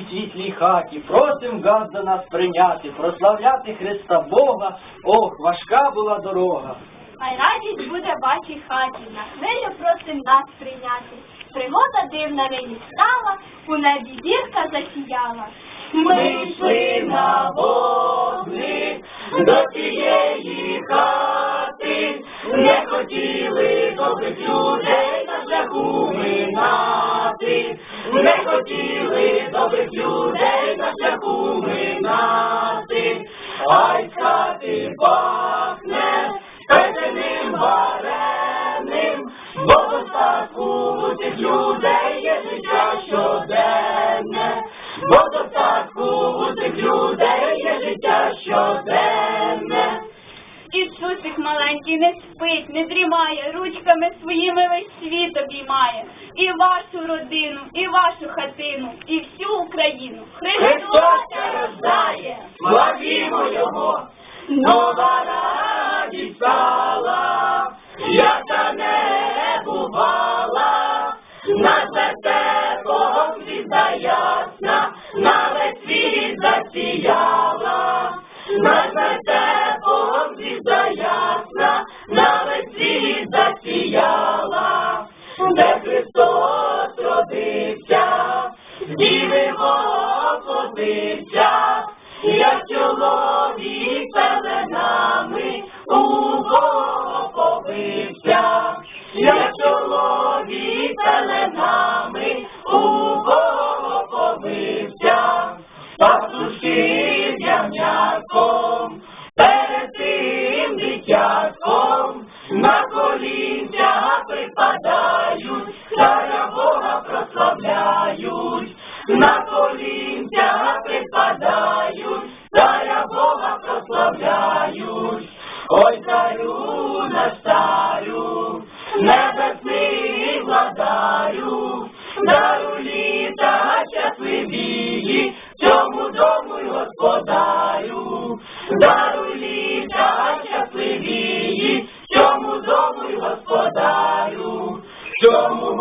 цій світлій хаті, просим газ до нас прийняти, прославляти Христа Бога, ох, важка була дорога. Хай радість буде вашій хаті, на хвилю просим нас прийняти. Пригода дивна нині стала, у небі зірка засіяла. Ми йшли на вогник до тієї хати, не хотіли добрих людей минати, не хотіли добрих людей на шляху минати, ай хати пахне печеним вареним, бо достатку цих людей є життя щоденне, бо достатку цих людей є життя щоденне. Маленький не спить, не дрімає, ручками своїми весь світ обіймає. І вашу родину, і вашу хатину, і всю Україну. Христос рождає, славімо Його, нова радість подився, як чоловік пеленами у Бога побився, як чоловік пеленами у Бога побився, пастушки з ягнятком, перед тим дитятком, на колінця припадають, царя Бога прославляють, прославляють, ой царю наш царю, небесний владарю, дару літа щасливії, цьому дому й господарю, дару літа щасливії, цьому дому й господарю, цьому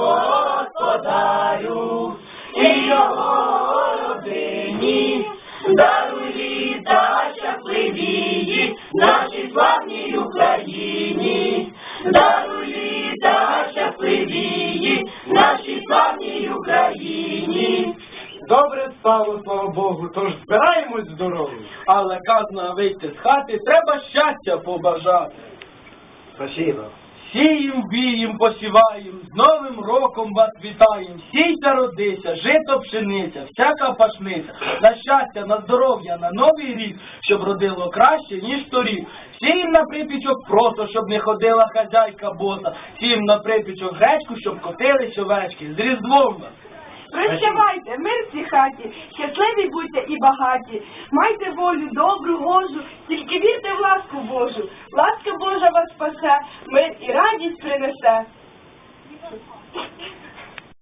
славній Україні. Добре стало, слава Богу, тож збираємось з дороги. Але казано вийти з хати, треба щастя побажати. Спасибо. Сієм, вієм, посіваєм, з Новим роком вас вітаєм. Сійся, родися, жито пшениця, всяка пашниця, на щастя, на здоров'я, на новий рік, щоб родило краще, ніж торік. Сієм на припічок просто, щоб не ходила хазяйка боса. Сієм на припічок гречку, щоб котились овечки. З Різдвом вас! Прощавайте, мир в цій хаті, щасливі будьте і багаті. Майте волю, добру, гожу, тільки вірте в ласку Божу. Ласка Божа вас спасе, мир і радість принесе.